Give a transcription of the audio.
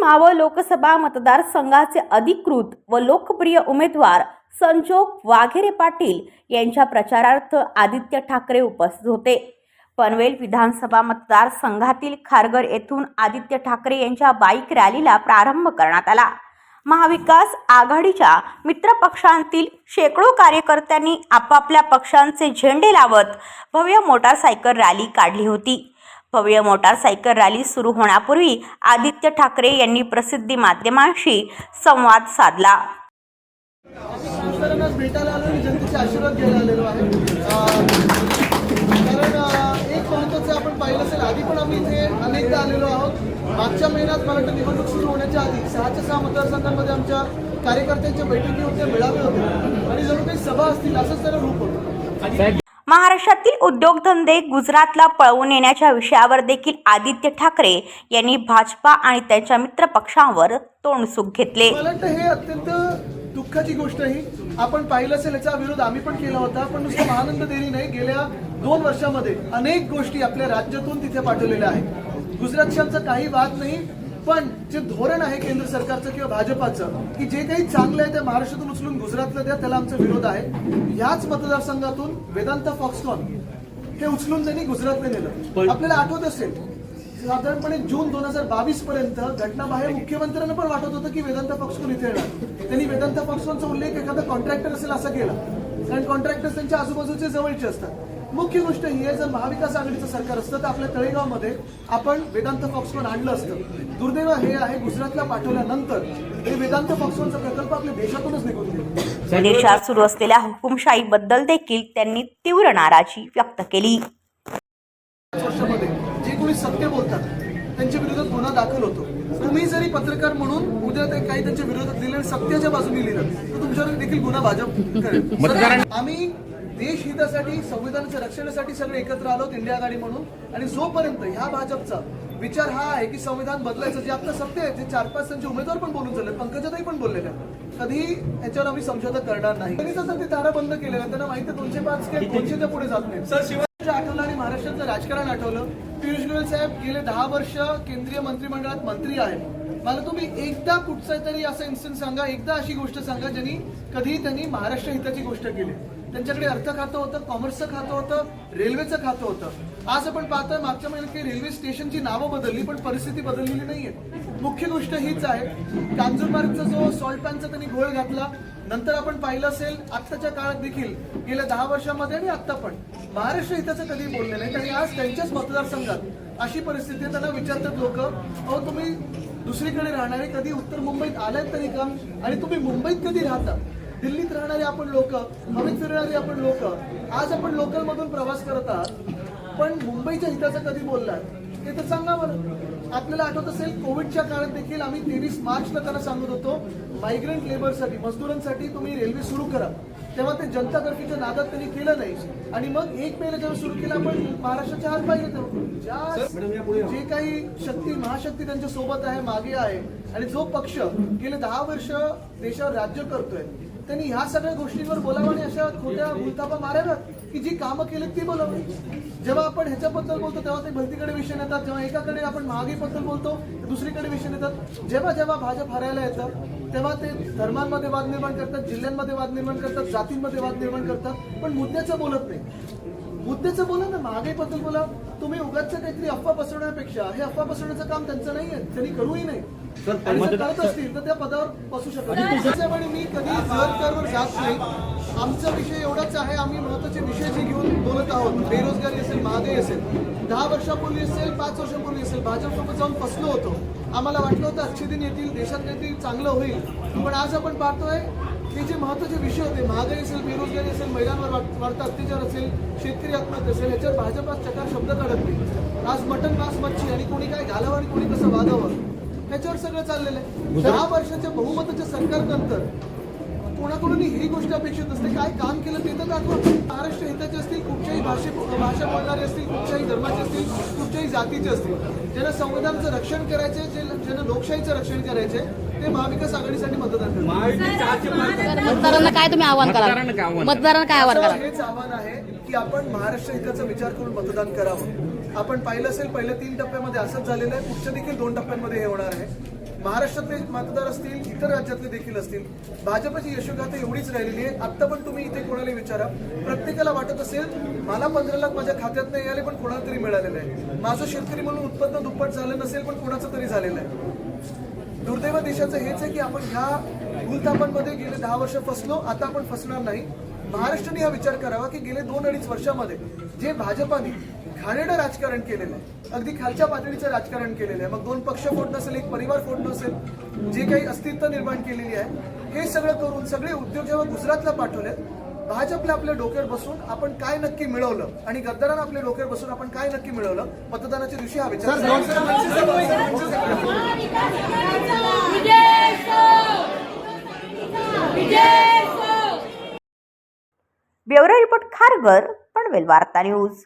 मावळ लोकसभा मतदारसंघाचे अधिकृत व लोकप्रिय उमेदवार संजोग वाघेरे पाटील यांच्या प्रचारार्थ आदित्य ठाकरे उपस्थित होते. पनवेल विधानसभा मतदारसंघातील खारघर येथून आदित्य ठाकरे यांच्या बाईक रॅलीला प्रारंभ करण्यात आला. महाविकास आघाडीच्या मित्रपक्षांतील शेकडो कार्यकर्त्यांनी आपापल्या पक्षांचे झेंडे लावत भव्य मोटारसायकल रॅली काढली होती. भव्य मोटारसायकल रॅली सुरू होण्यापूर्वी आदित्य ठाकरे यांनी प्रसिद्धी माध्यमांशी संवाद साधला. भेटायला आलो आणि जनतेचे आशीर्वाद घ्यायला आलेलो आहे. कारण एक महत्त्वाचं आपण पाहिलं असेल आधी पण आम्ही इथे अनेकदा आलेलो आहोत. मागच्या महिन्यात मराठा निवडणूक सुरू होण्याच्या आधी सहाच्या सहा मतदारसंघांमध्ये आमच्या कार्यकर्त्यांच्या बैठकी होत्या मेळावे होते. आणि जणू काही सभा असतील असंच त्याला रूप होतं. महाराष्ट्रातील उद्योगधंदे गुजरातला पळवून येण्याच्या विषयावर देखील आदित्य ठाकरे यांनी भाजपा आणि त्यांच्या मित्रपक्षांवर तोंडसुख घेतले. मला वाटतं हे अत्यंत दुःखाची गोष्ट ही आपण पाहिलं असेल याचा विरोध आम्ही पण केला होता पण नुसतं महानंद देरी नाही. गेल्या दोन वर्षामध्ये अनेक गोष्टी आपल्या राज्यातून तिथे पाठवलेल्या आहेत. गुजरातच्यांचं काही वाद नाही. पण जे धोरण आहे केंद्र सरकारचं किंवा भाजपाचं की जे काही चांगलं आहे ते महाराष्ट्रातून उचलून गुजरातला द्या त्याला आमचा विरोध आहे. ह्याच मतदारसंघातून वेदांता फॉक्सकॉन हे उचलून त्यांनी गुजरातला नेलं. आपल्याला आठवत असेल साधारणपणे जून दोन हजार बावीस पर्यंत घटनाबाहेर मुख्यमंत्र्यांना पण वाटत होतं की वेदांत पक्षून इथे येणार. त्यांनी वेदांत पक्षांचा उल्लेख एखादा कॉन्ट्रॅक्टर असेल असा केला. कारण कॉन्ट्रॅक्टर त्यांच्या आजूबाजूचे जवळचे असतात. मुख्य गोष्ट ही आहे जर महाविकास आघाडीचं सरकार असतं तर आपल्या तळेगावमध्ये आपण वेदांत फॉक्सकॉन आणलं असतं. दुर्दैव हे आहे गुजरातला पाठवल्यानंतर हे वेदांत फॉक्सकॉनचा प्रकल्प आपल्या देशातूनच निघून गेला. देशात सुरू असलेल्या हुकुमशाहीबद्दल देखील त्यांनी तीव्र नाराजी व्यक्त केली. पाच वर्षामध्ये जे कोणी सत्य बोलतात त्यांच्या विरोधात गुन्हा दाखल होतो. तुम्ही जरी पत्रकार म्हणून उद्या ते काही त्यांच्या विरोधात लिहिलं आणि सत्याच्या बाजूने लिहिलं तर तुमच्यावर देखील गुन्हा भाजप आम्ही देश हितासाठी संविधानाच्या रक्षणासाठी सगळे एकत्र आलो इंडिया आघाडी म्हणून. आणि जोपर्यंत ह्या भाजपचा विचार हा आहे की संविधान बदलायचं जे आपलं सत्य आहे जे चार पाच त्यांचे उमेदवार पण बोलून झाले पंकजाताई पण बोललेल्या कधी याच्यावर आम्ही समझोता करणार नाही. तर ते दारा बंद केलेलं. त्यांना माहिती आहे दोनशे पाच किंवा दोनशेच्या पुढे जात नाही सर शिवाय आठवलं आणि महाराष्ट्राचं राजकारण आठवलं. पियुष गोयल साहेब गेले दहा वर्ष केंद्रीय मंत्रिमंडळात मंत्री आहेत. मला तुम्ही एकदा कुठचा तरी असा इन्स्टन्स सांगा एकदा अशी गोष्ट सांगा ज्यांनी कधी त्यांनी महाराष्ट्र हिताची गोष्ट केली. त्यांच्याकडे अर्थ खातं होतं कॉमर्सचं खातं होतं रेल्वेचं खातं होतं. आज आपण पाहतोय मागच्या महिन्यात की रेल्वे स्टेशनची नावं बदलली पण परिस्थिती बदललेली नाहीये. मुख्य गोष्ट हीच आहे कांजूरमार्गचा जो सॉल्ट पॅनचा त्यांनी घोळ घातला नंतर आपण पाहिलं असेल आत्ताच्या काळात देखील गेल्या दहा वर्षामध्ये आणि आत्ता पण. महाराष्ट्र हिताचं कधी बोलले नाही आणि आज त्यांच्याच मतदारसंघात अशी परिस्थिती आहे त्यांना विचारतात लोक अहो तुम्ही दुसरीकडे राहणारे कधी उत्तर मुंबईत आलात तरी का? आणि तुम्ही मुंबईत कधी राहता? दिल्लीत राहणारे आपण लोक हवेत फिरणारे आपण लोक आज आपण लोकल मधून प्रवास करत आहात पण मुंबईच्या हिताचं कधी बोललात? ते तर सांगा बरं. आपल्याला आठवत असेल कोविडच्या काळात देखील आम्ही तेवीस मार्चला त्यांना सांगत होतो मायग्रंट लेबरसाठी मजदुरांसाठी तुम्ही रेल्वे सुरू करा. तेव्हा ते जनता कर्फ्यूच्या नादात त्यांनी केलं नाही. आणि मग एक मेला जेव्हा सुरू केलं आपण महाराष्ट्राचे हात पाहिजे जे काही शक्ती महाशक्ती त्यांच्यासोबत आहे मागे आहे आणि जो पक्ष गेले दहा वर्ष देशावर राज्य करतोय त्यांनी ह्या सगळ्या गोष्टींवर बोलावं आणि अशा खोट्या भूलथापा माराव्यात की जी कामं केलीत ती बोलावी. जेव्हा आपण ह्याच्याबद्दल बोलतो तेव्हा ते भलतीकडे विषय नेतात जेव्हा एकाकडे आपण महागाईबद्दल बोलतो दुसरीकडे विषय नेतात. जेव्हा जेव्हा भाजप हरायला येतं तेव्हा ते धर्मांमध्ये वाद निर्माण करतात जिल्ह्यांमध्ये वाद निर्माण करतात जातींमध्ये वाद निर्माण करतात पण मुद्द्याचं बोलत नाही. मुद्द्याचं बोला ना महागाईबद्दल बोला. तुम्ही उगाच काहीतरी अफवा पसरवण्यापेक्षा हे अफवा पसरवण्याचं काम त्यांचं नाहीये त्यांनी करूही नाही. आणि जर करत असतील तर त्या पदावर बसू शकत नाही. त्याच्यामुळे मी कधी जर जात नाही. आमचा विषय एवढाच आहे आम्ही महत्त्वाचे विषय जे घेऊन बोलत आहोत बेरोजगारी असेल महागाई असेल दहा वर्षापूर्वी असेल पाच वर्षापूर्वी असेल भाजपसोबत जाऊन फसलो होतो. आम्हाला वाटलं होतं अच्छे दिन येतील देशात काहीतरी चांगलं होईल. पण आज आपण पाहतोय हे जे महत्त्वाचे विषय होते महागाई असेल बेरोजगारी असेल महिलांवर वाढ- वाढता अत्याचार असेल शेतकरी आत्महत्या असेल ह्याच्यावर भाजप चकार शब्द काढत नाही. आज मटन मांस मच्छी आणि कोणी काय घालावं आणि कोणी कसं वागावं ह्याच्यावर सगळं चाललेलं आहे. दहा वर्षाच्या बहुमताच्या सरकारनंतर कोणाकडून ही गोष्ट अपेक्षित असते काय काम केलं ते तर दाखवा. महाराष्ट्र हिताचे असतील कुठच्याही भाषे भाषा बोलणारे असतील कुठच्याही धर्माचे असतील कुठच्याही जातीचे असतील ज्यांना संविधानाचं रक्षण करायचे जे ज्यांना लोकशाहीचं रक्षण करायचे ते महाविकास आघाडीसाठी मतदान मतदारांना काय तुम्ही आव्हान आव्हान मतदारांना काय आव्हान कराल? हेच आव्हान आहे की आपण महाराष्ट्र हिताचा विचार करून मतदान करावं. आपण पाहिलं असेल पहिल्या तीन टप्प्यामध्ये असंच झालेलं आहे. पुढच्या देखील दोन टप्प्यांमध्ये हे होणार आहे. महाराष्ट्रातले मतदार असतील इतर राज्यातले देखील असतील भाजपची यशोगाथा एवढीच राहिलेली आहे. आत्ता पण तुम्ही इथे कोणाला विचारा? प्रत्येकाला वाटत असेल मला पंधरा लाख माझ्या खात्यात नाही आले पण कोणाला तरी मिळालेलं आहे. माझं शेतकरी म्हणून उत्पन्न दुप्पट झालं नसेल पण कोणाचं तरी झालेलं आहे. दुर्दैव देशाचं हेच आहे की आपण ह्या भूलथापांमध्ये गेले दहा वर्ष फसलो आता आपण फसणार नाही. महाराष्ट्राने हा विचार करावा की गेले दोन अडीच वर्षामध्ये जे भाजपाने घाणेरडं राजकारण केलेलं आहे अगदी खालच्या पातळीचं राजकारण केलेलं आहे मग दोन पक्ष फोड नसेल एक परिवार फोड नसेल जे काही अस्तित्व निर्माण केलेली आहे हे सगळं करून सगळे उद्योग जेव्हा गुजरातला पाठवले भाजपला आपल्या डोक्यावर बसून आपण काय नक्की मिळवलं आणि गद्दारांना आपल्या डोक्यावर बसून आपण काय नक्की मिळवलं मतदानाच्या दिवशी हा विचार ब्युरो पण खारघर पनवेल वार्ता न्यूज.